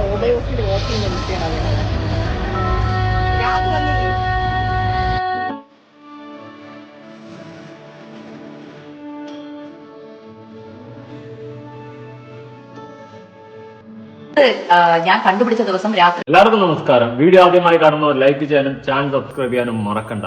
Work ചെയ്യുന്ന കുട്ടിയാണ് അവർ രാത്രി വന്നില്ലേ ഞാൻ കണ്ടുപിടിച്ച ദിവസം രാത്രി എല്ലാവർക്കും നമസ്കാരം. വീഡിയോ ആദ്യമായി കാണുന്നവർ ലൈക്ക് ചെയ്യാനും ചാനൽ സബ്സ്ക്രൈബ് ചെയ്യാനും മറക്കണ്ട.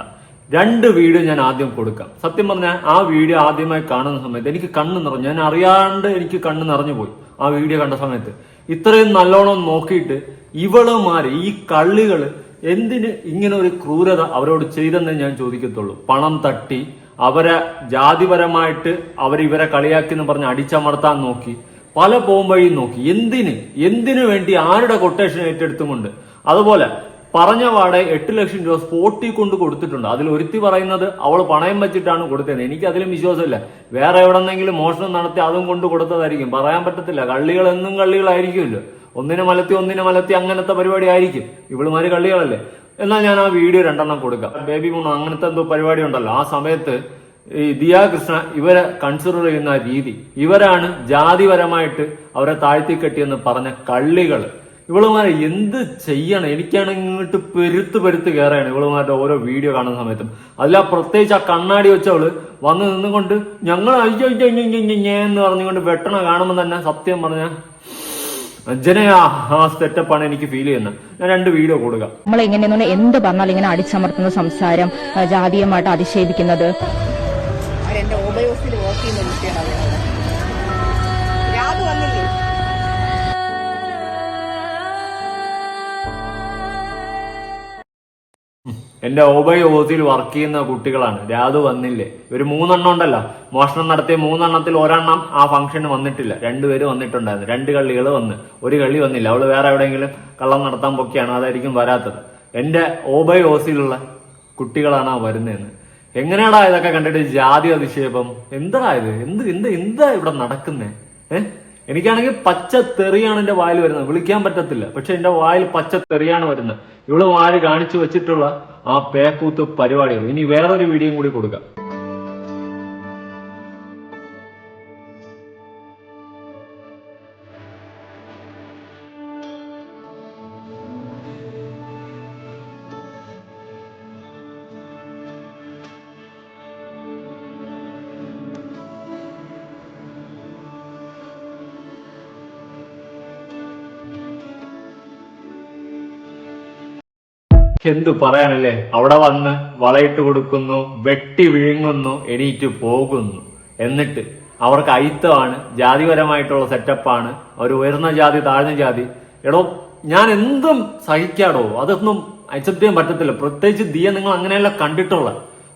രണ്ട് വീഡിയോ ഞാൻ ആദ്യം കൊടുക്കാം. സത്യം പറഞ്ഞാൽ ആ വീഡിയോ ആദ്യമായി കാണുന്ന സമയത്ത് എനിക്ക് കണ്ണ് നിറഞ്ഞു. ഞാൻ അറിയാണ്ട് എനിക്ക് കണ്ണ് നിറഞ്ഞു പോയി ആ വീഡിയോ കണ്ട സമയത്ത്. ഇത്രയും നല്ലോണം നോക്കിയിട്ട് ഇവളുമാര് ഈ കള്ളികൾ എന്തിന് ഇങ്ങനെ ഒരു ക്രൂരത അവരോട് ചെയ്തെന്ന് ഞാൻ ചോദിക്കത്തുള്ളൂ. പണം തട്ടി അവരെ ജാതിപരമായിട്ട് അവരിവരെ കളിയാക്കി എന്ന് പറഞ്ഞ് അടിച്ചമർത്താൻ നോക്കി പല പോംവഴിയും നോക്കി. എന്തിന്? എന്തിനു വേണ്ടി? ആരുടെ കൊട്ടേഷൻ ഏറ്റെടുത്തുമുണ്ട്? അതുപോലെ പറഞ്ഞ പാടെ എട്ട് ലക്ഷം രൂപ സ്പോട്ടിൽ കൊണ്ട് കൊടുത്തിട്ടുണ്ട്. അതിൽ ഒരുത്തി പറയുന്നത് അവൾ പണയം വെച്ചിട്ടാണ് കൊടുത്തത് എനിക്ക് അതിലും വിശ്വാസമില്ല. വേറെ എവിടെന്നെങ്കിലും മോഷണം നടത്തി അതും കൊണ്ട് കൊടുത്തതായിരിക്കും. പറയാൻ പറ്റത്തില്ല. കള്ളികൾ എന്നും കള്ളികളായിരിക്കുമല്ലോ. ഒന്നിനെ മലത്തി ഒന്നിനെ മലത്തി അങ്ങനത്തെ പരിപാടി ആയിരിക്കും. ഇവളുമാര് കള്ളികളല്ലേ? എന്നാൽ ഞാൻ ആ വീഡിയോ രണ്ടെണ്ണം കൊടുക്കാം. ബേബി മൂന്ന് അങ്ങനത്തെ എന്തോ പരിപാടി ഉണ്ടല്ലോ. ആ സമയത്ത് ഈ ദിയാ കൃഷ്ണ ഇവരെ കൺസിഡർ ചെയ്യുന്ന രീതി. ഇവരാണ് ജാതിപരമായിട്ട് അവരെ താഴ്ത്തി കെട്ടിയെന്ന് പറഞ്ഞ കള്ളികൾ ഇവളുമാരെ എന്ത് ചെയ്യണം? എനിക്കാണ് ഇങ്ങോട്ട് പെരുത്ത് പെരുത്ത് കയറാണ് ഇവളുമാരുടെ ഓരോ വീഡിയോ കാണുന്ന സമയത്തും. അതിലാ പ്രത്യേകിച്ച് ആ കണ്ണാടി വെച്ചവൾ വന്ന് നിന്നുകൊണ്ട് ഞങ്ങൾ അയ്യോ എന്ന് പറഞ്ഞുകൊണ്ട് വെട്ടണ കാണുമ്പോൾ തന്നെ സത്യം പറഞ്ഞ ജനയാ സെറ്റപ്പാണ് എനിക്ക് ഫീൽ ചെയ്യുന്നത്. ഞാൻ രണ്ട് വീഡിയോ കൊടുക്കാം. നമ്മൾ എങ്ങനെയെന്ന് എന്ത് പറഞ്ഞാൽ ഇങ്ങനെ അടിച്ചമർത്തുന്ന സംസാരം ജാതീയമായിട്ട് അധിക്ഷേപിക്കുന്നത്. എന്റെ ഓബൈ ഓസിൽ വർക്ക് ചെയ്യുന്ന കുട്ടികളാണ്. രാതു വന്നില്ലേ? ഒരു മൂന്നെണ്ണം ഉണ്ടല്ലോ. മോഷണം നടത്തിയ മൂന്നെണ്ണത്തിൽ ഒരെണ്ണം ആ ഫംഗ്ഷന് വന്നിട്ടില്ല. രണ്ടുപേര് വന്നിട്ടുണ്ടായിരുന്നു. രണ്ട് കള്ളികൾ വന്ന്. ഒരു കള്ളി വന്നില്ല. അവൾ വേറെ എവിടെയെങ്കിലും കള്ളം നടത്താൻ പൊക്കെയാണ്? അതായിരിക്കും വരാത്തത്. എന്റെ ഓബൈ ഓസിലുള്ള കുട്ടികളാണ് ആ വരുന്നതെന്ന്. എങ്ങനെയാടാ ഇതൊക്കെ കണ്ടിട്ട് ജാതി അധിക്ഷേപം എന്താ ഇത്? എന്ത് എന്ത് എന്താ ഇവിടെ നടക്കുന്നേ? എനിക്കാണെങ്കിൽ പച്ച തെറിയാണ് എന്റെ വായിൽ വരുന്നത്. വിളിക്കാൻ പറ്റത്തില്ല. പക്ഷെ എന്റെ വായിൽ പച്ച തെറിയാണ് വരുന്നത്. ഇവൾ വാൽ കാണിച്ചു വെച്ചിട്ടുള്ള ആ പേക്കൂത്ത് പരിപാടികൾ. ഇനി വേറൊരു വീഡിയോയും കൂടി കൊടുക്കാം. എന്തു പറയാനല്ലേ? അവിടെ വന്ന് വളയിട്ട് കൊടുക്കുന്നു വെട്ടി വിഴുങ്ങുന്നു എണീറ്റ് പോകുന്നു. എന്നിട്ട് അവർക്ക് അയിത്തമാണ് ജാതിപരമായിട്ടുള്ള സെറ്റപ്പാണ് അവർ ഉയർന്ന ജാതി താഴ്ന്ന ജാതി. എടോ ഞാൻ എന്തും സഹിക്കാടോ? അതൊന്നും അക്സെപ്റ്റ് ചെയ്യാൻ പറ്റത്തില്ല. പ്രത്യേകിച്ച് ദിയ നിങ്ങൾ അങ്ങനെയല്ല കണ്ടിട്ടുള്ള.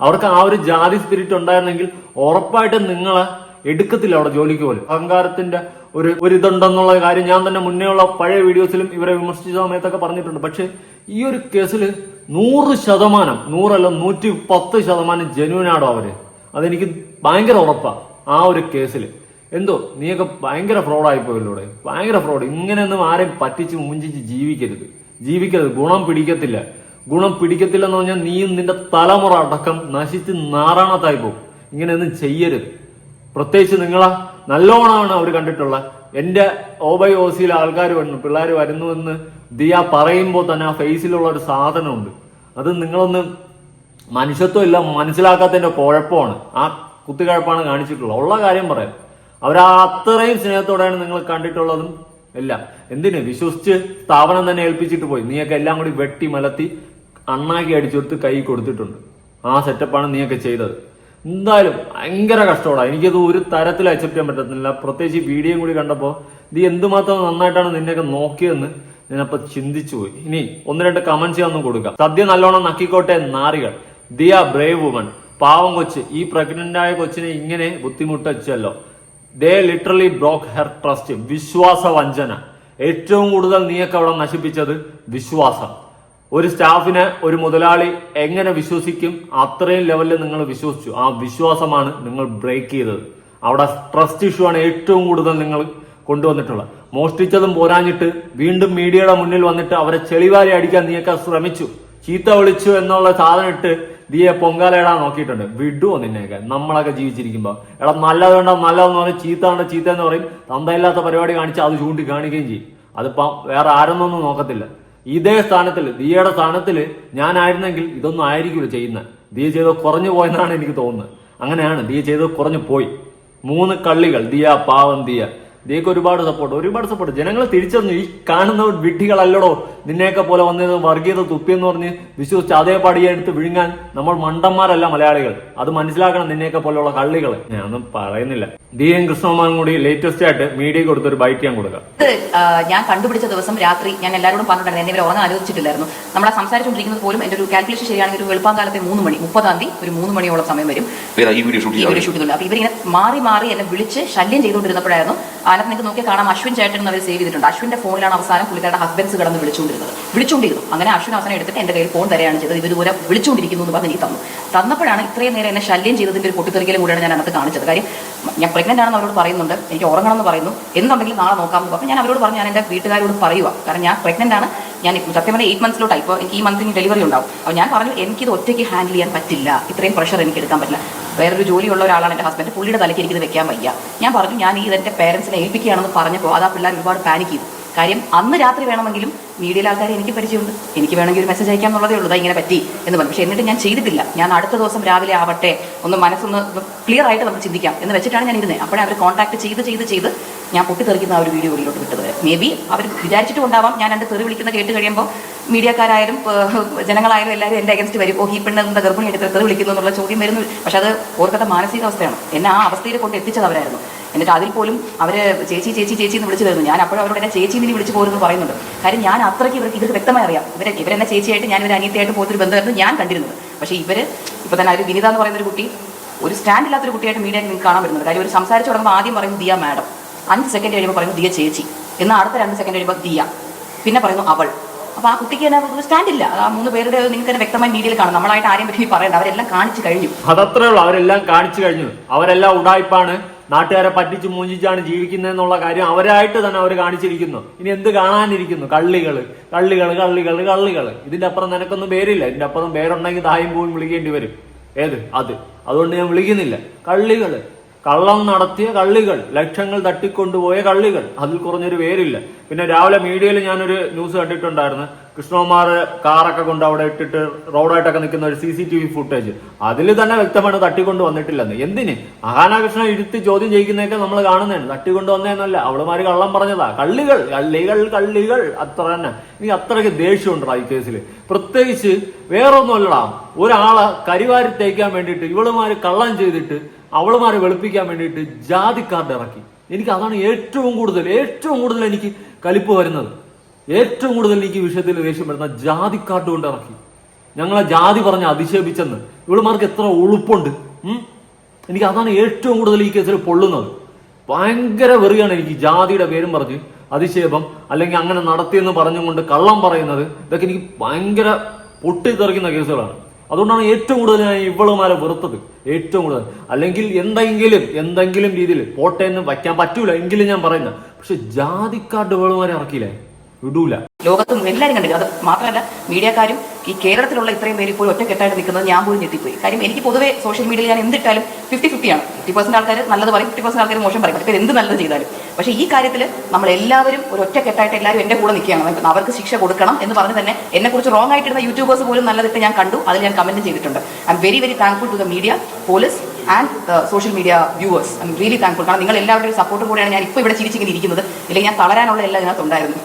അവർക്ക് ആ ഒരു ജാതി സ്പിരിറ്റ് ഉണ്ടായിരുന്നെങ്കിൽ ഉറപ്പായിട്ടും നിങ്ങളെ എടുക്കത്തില്ല അവിടെ ജോലിക്ക് പോലും. അഹങ്കാരത്തിന്റെ ഒരു ഒരു ഇതുണ്ടെന്നുള്ള കാര്യം ഞാൻ തന്നെ മുന്നേ ഉള്ള പഴയ വീഡിയോസിലും ഇവരെ വിമർശിച്ച സമയത്തൊക്കെ പറഞ്ഞിട്ടുണ്ട്. പക്ഷെ ഈ ഒരു കേസിൽ നൂറ് ശതമാനം നൂറല്ല നൂറ്റി പത്ത് ശതമാനം ജനുവിനാടോ അവർ? അതെനിക്ക് ഭയങ്കര ഉറപ്പാ ആ ഒരു കേസിൽ എന്തോ നീയൊക്കെ ഭയങ്കര ഫ്രോഡായി പോയല്ലോടെ? ഭയങ്കര ഫ്രോഡ്. ഇങ്ങനെയൊന്നും ആരെയും പറ്റിച്ച് മുഞ്ചിച്ച് ജീവിക്കരുത്. ജീവിക്കരുത്. ഗുണം പിടിക്കത്തില്ല. ഗുണം പിടിക്കത്തില്ലെന്ന് പറഞ്ഞാൽ നീയും നിന്റെ തലമുറ അടക്കം നശിച്ച് നാറാണത്തായി പോകും. ഇങ്ങനെയൊന്നും ചെയ്യരുത്. പ്രത്യേകിച്ച് നിങ്ങളെ നല്ലോണമാണ് അവർ കണ്ടിട്ടുള്ള എന്റെ ഓബൈ സിയിലെ ആൾക്കാർ വരുന്നു പിള്ളേർ വരുന്നു എന്ന് ദിയ പറയുമ്പോൾ തന്നെ ആ ഫേസിലുള്ള ഒരു സാധനമുണ്ട്. അത് നിങ്ങളൊന്ന് മനുഷ്യത്വം ഇല്ല മനസ്സിലാക്കാത്തതിന്റെ കുഴപ്പമാണ്. ആ കുത്തിക്കഴപ്പാണ് കാണിച്ചിട്ടുള്ളത്. ഉള്ള കാര്യം പറയാം. അവർ ആ അത്രയും സ്നേഹത്തോടെയാണ് നിങ്ങൾ കണ്ടിട്ടുള്ളതും എല്ലാം എന്തിന്? വിശ്വസിച്ച് സ്ഥാപനം തന്നെ ഏൽപ്പിച്ചിട്ട് പോയി. നീയൊക്കെ എല്ലാം കൂടി വെട്ടി മലത്തി അണ്ണാക്കി അടിച്ചെടുത്ത് കൈ കൊടുത്തിട്ടുണ്ട്. ആ സെറ്റപ്പാണ് നീയൊക്കെ ചെയ്തത്. എന്തായാലും ഭയങ്കര കഷ്ടമാണ് എനിക്കത് ഒരു തരത്തിൽ അക്സെപ്റ്റ് ചെയ്യാൻ പറ്റത്തില്ല. പ്രത്യേകിച്ച് ഈ വീഡിയോയും കൂടി കണ്ടപ്പോൾ ഇത് എന്തുമാത്രം നന്നായിട്ടാണ് നിന്നെയൊക്കെ നോക്കിയതെന്ന് ഞാനപ്പോൾ ചിന്തിച്ചു പോയി ഇനി ഒന്ന് രണ്ട് കമന്റ്സ് ഞാൻ ഒന്ന് കൊടുക്കാം. സദ്യ നല്ലോണം നക്കിക്കോട്ടെ നാറികൾ. ദിയ ബ്രേവ് വുമൺ പാവം കൊച്ച്. ഈ പ്രഗ്നന്റ് ആയ കൊച്ചിനെ ഇങ്ങനെ ബുദ്ധിമുട്ടല്ലോ they literally broke her trust വിശ്വാസ വഞ്ചന. ഏറ്റവും കൂടുതൽ നീയൊക്കെ അവിടെ നശിപ്പിച്ചത് വിശ്വാസം. ഒരു സ്റ്റാഫിനെ ഒരു മുതലാളി എങ്ങനെ വിശ്വസിക്കും അത്രയും ലെവലിൽ നിങ്ങൾ വിശ്വസിച്ചു. ആ വിശ്വാസമാണ് നിങ്ങൾ ബ്രേക്ക് ചെയ്തത്. അവിടെ ട്രസ്റ്റ് ഇഷ്യൂ ആണ് ഏറ്റവും കൂടുതൽ നിങ്ങൾ കൊണ്ടുവന്നിട്ടുള്ളത്. മോഷ്ടിച്ചതും പോരാഞ്ഞിട്ട് വീണ്ടും മീഡിയയുടെ മുന്നിൽ വന്നിട്ട് അവരെ ചെളിവാരി അടിക്കാൻ നീയൊക്കെ ശ്രമിച്ചു. ചീത്ത വിളിച്ചു എന്നുള്ള സാധനം ഇട്ട് നീയെ പൊങ്കാലയിടാൻ നോക്കിയിട്ടുണ്ട്. വിടുവോ നിന്നെയൊക്കെ? നമ്മളൊക്കെ ജീവിച്ചിരിക്കുമ്പോ. എടാ നല്ലത് വേണ്ട നല്ലതെന്ന് പറയും ചീത്ത വേണ്ട ചീത്ത എന്ന് പറയും. തന്തയില്ലാത്ത പരിപാടി കാണിച്ച് അത് ചൂണ്ടി കാണിക്കുകയും ചെയ്യും. അതിപ്പം വേറെ ആരെന്നൊന്നും നോക്കത്തില്ല. ഇതേ സ്ഥാനത്തിൽ ദിയയുടെ സ്ഥാനത്തിൽ ഞാനായിരുന്നെങ്കിൽ ഇതൊന്നും ആയിരിക്കില്ല ചെയ്യുന്നത് ദിയ ചെയ്ത് കുറഞ്ഞു പോയെന്നാണ് എനിക്ക് തോന്നുന്നത് അങ്ങനെയാണ് ദിയ ചെയ്ത് കുറഞ്ഞു പോയി. മൂന്ന് കള്ളികൾ ദിയ പാവം ദിയ. ദിയക്ക് ഒരുപാട് സപ്പോർട്ട് ഒരുപാട് സപ്പോർട്ട് ജനങ്ങൾ തിരിച്ചറിഞ്ഞു. ഈ കാണുന്ന വിഡ്ഢികളല്ലടോ. നിന്നെയൊക്കെ പോലെ വന്നത് വർഗീയത തുപ്പിയെന്ന് പറഞ്ഞ് വിശ്വസിച്ച് അതേ പടിയെടുത്ത് വിഴുങ്ങാൻ നമ്മൾ മണ്ടന്മാരല്ല മലയാളികൾ. അത് മനസ്സിലാക്കണം നിന്നെയൊക്കെ പോലെയുള്ള കള്ളികൾ ഒന്നും പറയുന്നില്ല. ഡി എൻ കൃഷ്ണകുമാറും കൂടി ലേറ്റസ്റ്റ് ആയിട്ട് മീഡിയ കൊടുത്തൊരു ബൈറ്റ് ഞാൻ കൊടുക്കാം. ഇത് ഞാൻ കണ്ടുപിടിച്ച ദിവസം രാത്രി ഞാൻ എല്ലാവരോടും പറഞ്ഞിട്ടുണ്ടായിരുന്നു. എന്നെ ഇവർ ഉറങ്ങാൻ ആലോചിച്ചിട്ടില്ലായിരുന്നു നമ്മളെ സംസാരിച്ചുകൊണ്ടിരിക്കുന്നത് പോലും എന്റെ ഒരു കാൽക്കുലേഷൻ ശരിയാണെങ്കിൽ ഒരു വെളുപ്പാൻ കാലത്തെ മൂന്ന് മണി മുപ്പതാം തീയതി ഒരു മൂന്ന് മണിയോളം സമയം വരും. ഈ വീഡിയോ ഷൂട്ട് അപ്പൊ ഇവരിങ്ങനെ മാറി മാറി എന്നെ വിളിച്ച് ശല്യം ചെയ്തുകൊണ്ടിരുന്നപ്പോഴായിരുന്നു അതിനകത്ത് നിങ്ങൾക്ക് നോക്കിയാൽ കാണാം അശ്വിൻ ചേട്ടൻ അവർ സേവ് ചെയ്തിട്ടുണ്ട്. അശ്വിന്റെ ഫോണിലാണ് അവസാനം പുള്ളിക്കാരുടെ ഹസ്ബൻഡ്സ് കടന്ന് വിളിച്ചുകൊണ്ടിരുന്നത്. വിളിച്ചുകൊണ്ടിരുന്നു. അങ്ങനെ അശ്വിൻ അവസാനം എടുത്തിട്ട് എന്റെ കയ്യിൽ ഫോൺ തരാണ് ചെയ്തത്. ഇതുപോലെ വിളിച്ചുകൊണ്ടിരിക്കുന്നു എന്ന് പറഞ്ഞ് എനിക്ക് തന്നു. തന്നപ്പോഴാണ് ഇത്രയും നേരം എന്നെ ശല്യം ചെയ്തതിന്റെ ഒരു പൊട്ടിത്തെറിക്കലും കൂടെയാണ് ഞാൻ അന്നത്തെ കാണിച്ചത്. കാര്യം ഞാൻ പ്രഗ്നന്റ് ആണെന്ന് അവരോട് പറയുന്നുണ്ട്. എനിക്ക് ഉറങ്ങണം എന്ന് പറയുന്നു. എന്നുണ്ടെങ്കിൽ നാളെ നോക്കാം എന്ന് ഞാൻ അവരോട് പറഞ്ഞു ഞാൻ എന്റെ വീട്ടുകാരോട് പറയുക കാരണം ഞാൻ പ്രഗ്നന്റ് ആണ്. ഞാൻ സത്യം പറഞ്ഞാൽ എയ്റ്റ് മന്ത്സിലോട്ടായി ഇപ്പോൾ എനിക്ക് ഈ മന്തിന് ഡെലിവറി ഉണ്ടാവും. അപ്പോൾ ഞാൻ പറഞ്ഞു എനിക്കിത് ഒറ്റയ്ക്ക് ഹാൻഡിൽ ചെയ്യാൻ പറ്റില്ല. ഇത്രയും പ്രഷർ എനിക്ക് എടുക്കാൻ പറ്റില്ല. വേറൊരു ജോലിയുള്ള ഒരാളാണ് എന്റെ ഹസ്ബൻഡ് പുള്ളിയുടെ തലയ്ക്ക് എനിക്കിത് വെക്കാൻ വയ്യ. ഞാൻ പറഞ്ഞു ഞാൻ ഈ ഇതെന്റെ പേരൻസിനെ ഏൽപ്പിക്കുകയാണെന്ന് പറഞ്ഞപ്പോൾ അതാ പിള്ളേർ ഒരുപാട് പാനിക് ചെയ്തു. കാര്യം അന്ന് രാത്രി വേണമെങ്കിലും മീഡിയയിലെ ആൾക്കാരെ എനിക്ക് പരിചയമുണ്ട്. എനിക്ക് വേണമെങ്കിൽ ഒരു മെസ്സേജ് അയക്കാം എന്നുള്ളതേ ഉള്ളൂ. ഇങ്ങനെ പറ്റി എന്ന് പറഞ്ഞു. പക്ഷേ എന്നിട്ട് ഞാൻ ചെയ്തിട്ടില്ല. ഞാൻ അടുത്ത ദിവസം രാവിലെ ആവട്ടെ ഒന്ന് മനസ്സൊന്ന് ക്ലിയർ ആയിട്ട് നമുക്ക് ചിന്തിക്കാം എന്ന് വെച്ചിട്ടാണ് ഞാൻ ഇരുന്നത് അപ്പോഴേ അവർ കോൺടാക്ട് ചെയ്ത് ചെയ്ത് ചെയ്ത് ഞാൻ പൊട്ടിത്തെറിക്കുന്ന ആ ഒരു വീഡിയോ ഉള്ളിലോട്ട് വിട്ടത് മേ ബി അവർ വിചാരിച്ചിട്ടും ഉണ്ടാവാം. ഞാൻ എന്റെ തെറി വിളിക്കുന്ന കേട്ട് കഴിയുമ്പോൾ മീഡിയക്കാരായാലും ജനങ്ങളായാലും എല്ലാവരും എന്റെ അഗൻസ്റ്റ് വരും. ഓ ഈ പെണ്ണ് എന്താ ഗർഭിണി എടുത്ത് തെറി വിളിക്കുന്നു എന്നുള്ള ചോദ്യം വരുന്നു. പക്ഷെ അത് ഓർക്കത്തെ മാനസികാവസ്ഥയാണ് എന്നെ ആ അവസ്ഥയിൽ കൊണ്ട് എത്തിച്ചത് അവരായിരുന്നു. എന്നിട്ട് അതിൽ പോലും അവർ ചേച്ചി ചേച്ചി ചേച്ചി എന്ന് വിളിച്ചു തരുന്നു. ഞാൻ അപ്പോഴും അവരോട് എന്നെ ചേച്ചി എന്ന് വിളിച്ചു പോരുന്നു പറയുന്നുണ്ട്. കാര്യം ഞാൻ അത്രയ്ക്ക് ഇവർക്ക് ഇവർക്ക് വ്യക്തമായി അറിയാം. ഇവരെ ഇവരെന്നെ ചേച്ചിയായിട്ട് ഞാൻ ഇവരെ അനിയത്തിയായിട്ട് പോകുന്നൊരു ബന്ധമായിരുന്നു ഞാൻ കണ്ടിരുന്നത്. പക്ഷേ ഇവർ ഇപ്പോൾ തന്നെ ഒരു വിനിത എന്ന് പറയുന്ന ഒരു കുട്ടി ഒരു സ്റ്റാൻഡ് ഇല്ലാത്തൊരു കുട്ടിയായിട്ട് മീഡിയ നിങ്ങൾക്ക് കാണാൻ വരുന്നത് കാര്യം ഒരു സംസാരിച്ചു തുടങ്ങുമ്പോൾ ആദ്യം പറയുന്നത് ദിയ മാഡം. അഞ്ച് സെക്കൻഡ് കഴിയുമ്പോൾ പറയുന്നു ദിയ ചേച്ചി. എന്നാൽ അടുത്ത രണ്ട് സെക്കൻഡ് കഴിയുമ്പോൾ ദിയ. പിന്നെ പറയുന്നു അവൾ. അപ്പൊ ആ കുട്ടിക്ക് തന്നെ സ്റ്റാൻഡ് ഇല്ല. ആ മൂന്ന് പേരുടെ നിങ്ങൾക്ക് തന്നെ വ്യക്തമായി മീഡിയയിൽ കാണാം. നമ്മളായിട്ട് ആരെയും പറ്റി പറയണ്ട. അവരെല്ലാം കാണിച്ചു കഴിഞ്ഞു. അതത്രേ ഉള്ളൂ. അവരെല്ലാം കാണിച്ചു കഴിഞ്ഞു. അവരെല്ലാം ഉടായ്പാണ് നാട്ടുകാരെ പറ്റിച്ച് മൂഞ്ചിച്ചാണ് ജീവിക്കുന്നതെന്നുള്ള കാര്യം അവരായിട്ട് തന്നെ അവർ കാണിച്ചിരിക്കുന്നു. ഇനി എന്ത് കാണാനിരിക്കുന്നു? കള്ളികൾ കള്ളികൾ കള്ളികൾ കള്ളികൾ ഇതിന്റെ അപ്പുറം നിനക്കൊന്നും പേരില്ല. ഇതിന്റെ അപ്പുറം പേരുണ്ടെങ്കിൽ തായും പോയി വിളിക്കേണ്ടി വരും. ഏത്? അത്. അതുകൊണ്ട് ഞാൻ വിളിക്കുന്നില്ല. കള്ളികൾ. കള്ളം നടത്തിയ കള്ളികൾ ലക്ഷങ്ങൾ തട്ടിക്കൊണ്ടുപോയ കള്ളികൾ. അതിൽ കുറഞ്ഞൊരു പേരില്ല. പിന്നെ രാവിലെ മീഡിയയിൽ ഞാനൊരു ന്യൂസ് കണ്ടിട്ടുണ്ടായിരുന്നു. കൃഷ്ണകുമാർ കാറൊക്കെ കൊണ്ട് അവിടെ ഇട്ടിട്ട് റോഡായിട്ടൊക്കെ നിൽക്കുന്ന ഒരു C C T V footage. അതിൽ തന്നെ വ്യക്തമാണ് തട്ടിക്കൊണ്ട് വന്നിട്ടില്ലെന്ന്. എന്തിന്? അഹാനാകൃഷ്ണൻ ഇരുത്തി ചോദ്യം ചെയ്യിക്കുന്നതൊക്കെ നമ്മൾ കാണുന്നതാണ്. തട്ടിക്കൊണ്ട് വന്നതെന്നല്ല. അവളുമാര് കള്ളം പറഞ്ഞതാ. കള്ളികൾ കള്ളികൾ കള്ളികൾ. അത്ര തന്നെ. എനിക്ക് അത്രയ്ക്ക് ദേഷ്യമുണ്ട് ഈ കേസിൽ. പ്രത്യേകിച്ച് വേറൊന്നുമല്ലടാ. ഒരാളെ കരിവാരി തേക്കാൻ വേണ്ടിയിട്ട് ഇവളുമാര് കള്ളം ചെയ്തിട്ട് അവളുമാരെ വെളുപ്പിക്കാൻ വേണ്ടിയിട്ട് കാർഡ് ഇറക്കി. എനിക്ക് അതാണ് ഏറ്റവും കൂടുതൽ ഏറ്റവും കൂടുതൽ എനിക്ക് കലിപ്പ് വരുന്നത്. ഏറ്റവും കൂടുതൽ എനിക്ക് വിഷയത്തിൽ ദേഷ്യം വരുന്ന ജാതി കാർഡ് കൊണ്ട് ഇറക്കി. ഞങ്ങളെ ജാതി പറഞ്ഞ് അധിക്ഷേപിച്ചെന്ന്. ഇവളുമാർക്ക് എത്ര ഉളുപ്പുണ്ട് എനിക്ക് അതാണ് ഏറ്റവും കൂടുതൽ ഈ കേസിൽ പൊള്ളുന്നത്. ഭയങ്കര വെറിയാണ് എനിക്ക് ജാതിയുടെ പേരും പറഞ്ഞ് അധിക്ഷേപം അല്ലെങ്കിൽ അങ്ങനെ നടത്തിയെന്ന് പറഞ്ഞുകൊണ്ട് കള്ളം പറയുന്നത്. ഇതൊക്കെ എനിക്ക് ഭയങ്കര പൊട്ടിത്തെറിക്കുന്ന കേസുകളാണ്. അതുകൊണ്ടാണ് ഏറ്റവും കൂടുതൽ ഞാൻ ഇവളുമാരെ വെറുത്തത്. ഏറ്റവും കൂടുതൽ. അല്ലെങ്കിൽ എന്തെങ്കിലും എന്തെങ്കിലും രീതിയിൽ പോട്ടെ എന്ന് വയ്ക്കാൻ പറ്റൂല എങ്കിലും ഞാൻ പറയുന്ന പക്ഷെ ജാതിക്കാട്ട് ഇവളുമാരെ ഇറക്കിയില്ലേ? വിടൂല. ലോകത്തും എല്ലാവരും കണ്ടില്ല? അത് മാത്രമല്ല മീഡിയക്കാരും ഈ കേരളത്തിലുള്ള ഇത്രയും പേര് ഇപ്പോൾ ഒറ്റക്കെട്ടായിട്ട് നിൽക്കുന്നത് ഞാൻ പോലും ഞെട്ടിപ്പോയി. കാര്യം എനിക്ക് പൊതുവെ സോഷ്യൽ മീഡിയയിൽ ഞാൻ എന്തിട്ടാലും ഫിഫ്റ്റി ആണ്. ഫിഫ്റ്റി പെർസെന്റ് ആൾക്കാർ നല്ലത് പറയും ഫിഫ്റ്റി പെർസെന്റ് ആൾക്കാർ മോശം പറയും. പക്ഷേ എന്ത് നല്ലത് ചെയ്താലും. പക്ഷേ ഈ കാര്യത്തിൽ നമ്മൾ എല്ലാവരും ഒരു ഒറ്റക്കെട്ടായിട്ട് എല്ലാവരും എന്റെ കൂടെ നിൽക്കുകയാണ്. അവർക്ക് ശിക്ഷ കൊടുക്കണം എന്ന് പറഞ്ഞ് തന്നെ എന്നെക്കുറിച്ച് റോങ് ആയിട്ടിരുന്ന യൂട്യൂബേഴ്സ് പോലും നല്ലതിട്ട് ഞാൻ കണ്ടു. അതിൽ ഞാൻ കമന്റ് ചെയ്തിട്ടുണ്ട്. I am very very thankful to the media police and social media viewers I am really thankful കാരണം നിങ്ങൾ എല്ലാവരുടെയും സപ്പോർട്ട് കൂടെയാണ് ഞാൻ ഇപ്പോൾ ഇവിടെ ചിരിച്ചിങ്ങനെ ഇരിക്കുന്നത്. ഇല്ലെങ്കിൽ ഞാൻ തളരാനുള്ള എല്ലാം ഇതിനകത്ത് ഉണ്ടായിരുന്നു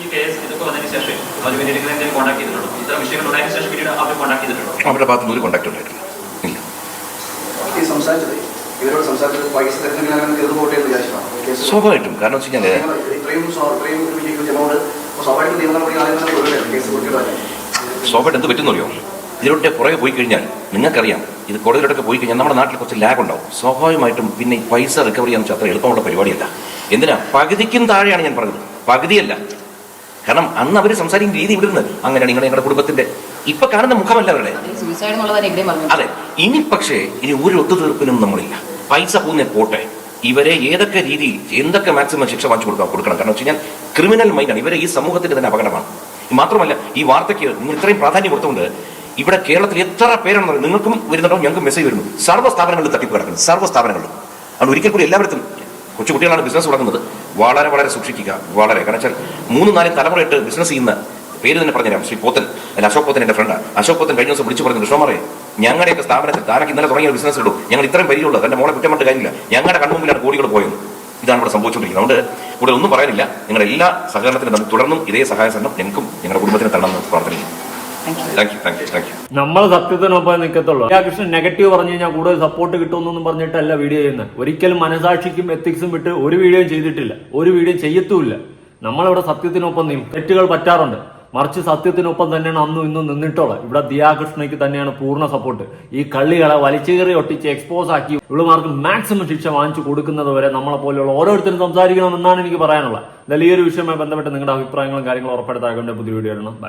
ഈ കേസ് ഇതൊക്കെ വന്നതിന് ശേഷം അവർ പിന്നീട് എന്തെങ്കിലും കോൺടാക്ട് ചെയ്തിട്ടുണ്ടോ? ഇത്തരം വിഷയങ്ങൾ ഉണ്ടായതിനു ശേഷം പിന്നീട് അവർ കോൺടാക്ട് ചെയ്തിട്ടുണ്ടോ? അവരുടെ ഭാഗത്ത് ഒരു കോണ്ടാക്ട് ഉണ്ടായിട്ടില്ല. ഇല്ല. സംസാരിച്ചത്. ഇവരോട് സംസാരിച്ചത് എന്ന് വിചാരിച്ചതാണ് സ്വാഭാവികമായിട്ടും. കാരണം വെച്ച് കഴിഞ്ഞാൽ സ്വാഭാവികം എന്ത് പറ്റുന്നറിയോ? ഇതിലോട്ട് പുറകെ പോയി കഴിഞ്ഞാൽ നിങ്ങൾക്കറിയാം ഇത് കോടതിയിലോട്ടൊക്കെ പോയി കഴിഞ്ഞാൽ നമ്മുടെ നാട്ടിൽ കുറച്ച് ലാഗ് ഉണ്ടാവും. സ്വാഭാവികമായിട്ടും പിന്നെ പൈസ റിക്കവറി ചെയ്യാൻ വെച്ചാൽ അത്ര എളുപ്പമുള്ള പരിപാടിയല്ല. എന്തിനാ? പകുതിക്കും താഴെയാണ് ഞാൻ പറഞ്ഞത്. പകുതിയല്ല. കാരണം അന്ന് അവർ സംസാരിക്കുന്ന രീതി ഇവിടുന്ന്. അങ്ങനെയാണ് നിങ്ങൾ ഞങ്ങളുടെ കുടുംബത്തിന്റെ. ഇപ്പൊ കാണുന്ന മുഖമല്ല അവരുടെ. അതെ ഇനി പക്ഷേ ഇനി ഒരു ഒത്തുതീർപ്പിനും നമ്മളില്ല. പൈസ പോകുന്ന പോട്ടെ. ഇവരെ ഏതൊക്കെ രീതിയിൽ എന്തൊക്കെ മാക്സിമം ശിക്ഷ വാങ്ങിച്ചു കൊടുക്കാൻ കൊടുക്കണം. കാരണം വെച്ച് കഴിഞ്ഞാൽ ക്രിമിനൽ മൈൻഡാണ് ഇവരെ ഈ സമൂഹത്തിന്റെ തന്നെ അപകടമാണ്. മാത്രമല്ല ഈ വാർത്തയ്ക്ക് നിങ്ങൾ ഇത്രയും പ്രാധാന്യം കൊടുത്തുകൊണ്ട് ഇവിടെ കേരളത്തിൽ എത്ര പേരാണെന്ന് നിങ്ങൾക്കും വരുന്നുണ്ടോ? ഞങ്ങൾക്കും മെസ്സേജ് വരുന്നു. സർവ സ്ഥാപനങ്ങളിൽ തട്ടിപ്പ് കിടക്കുന്നു. സർവ സ്ഥാപനങ്ങളിലും. അതുകൊണ്ട് ഒരിക്കൽ കൂടി എല്ലാവരും കൊച്ചു കുട്ടികളാണ് ബിസിനസ് തുടങ്ങുന്നത്. വളരെ വളരെ സൂക്ഷിക്കുക. വളരെ. കാരണം വെച്ചാൽ മൂന്ന് നാല് തലമുറയിട്ട് ബിസിനസ് ചെയ്യുന്ന പേര് തന്നെ പറഞ്ഞുതരാം. ശ്രീ പോത്തൻ അല്ല അശോക് പോത്തൻ എന്റെ ഫ്രണ്ടാണ് അശോക് പോത്തൻ കഴിഞ്ഞ ദിവസം വിളിച്ചു പറഞ്ഞു കൃഷ്ണമാരെ ഞങ്ങളുടെയൊക്കെ സ്ഥാപനത്തിൽ താരക്ക് ഇന്നലെ തുടങ്ങിയ ബിസിനസ് ഇടും. ഞങ്ങൾ ഇത്രയും പരിചയമുള്ളത് എന്റെ മോളെ കുറ്റം പറഞ്ഞിട്ട് കാര്യമില്ല. ഞങ്ങളുടെ കൺമുമ്പിലാണ് കോടികൾ പോയത്. ഇതാണ് ഇവിടെ സംഭവിച്ചുകൊണ്ടിരിക്കുന്നത് അതുകൊണ്ട് ഇവിടെ ഒന്നും പറയാനില്ല. നിങ്ങളുടെ എല്ലാ സഹകരണത്തിനും തുടർന്നും ഇതേ സഹായ സംഘം ഞങ്ങൾക്കും ഞങ്ങളുടെ കുടുംബത്തിന് തരണമെന്ന് thank you thank you thank you നമ്മൾ സത്യത്തിനൊപ്പം നിൽക്കത്തുള്ളൂ കൃഷ്ണൻ നെഗറ്റീവ് പറഞ്ഞു കഴിഞ്ഞാൽ കൂടുതൽ സപ്പോർട്ട് കിട്ടുമെന്നൊന്നും പറഞ്ഞിട്ടല്ല വീഡിയോ ചെയ്യുന്നത്. ഒരിക്കലും മനസാക്ഷിക്കും എത്തിക്സും വിട്ട് ഒരു വീഡിയോയും ചെയ്തിട്ടില്ല. ഒരു വീഡിയോ ചെയ്യത്തുമില്ല. നമ്മളിവിടെ സത്യത്തിനൊപ്പം നീ തെറ്റുകൾ പറ്റാറുണ്ട്. മറിച്ച് സത്യത്തിനൊപ്പം തന്നെയാണ് അന്നും ഇന്നും നിന്നിട്ടുള്ളത്. ഇവിടെ ദിയാകൃഷ്ണയ്ക്ക് തന്നെയാണ് പൂർണ സപ്പോർട്ട് ഈ കള്ളികളെ വലിച്ചേറി ഒട്ടിച്ച് എക്സ്പോസ് ആക്കി ഇവളുമാർക്ക് മാക്സിമം ശിക്ഷ വാങ്ങിച്ചു കൊടുക്കുന്നത് വരെ നമ്മളെ പോലെയുള്ള ഓരോരുത്തരും സംസാരിക്കണമെന്നാണ് എനിക്ക് പറയാനുള്ളത്. എന്തായാലും ഈ ഒരു വിഷയവുമായി ബന്ധപ്പെട്ട് നിങ്ങളുടെ അഭിപ്രായങ്ങളും കാര്യങ്ങളും ഉറപ്പെടുത്താൻ പുതിയ വീഡിയോ ഇടണം ബൈ.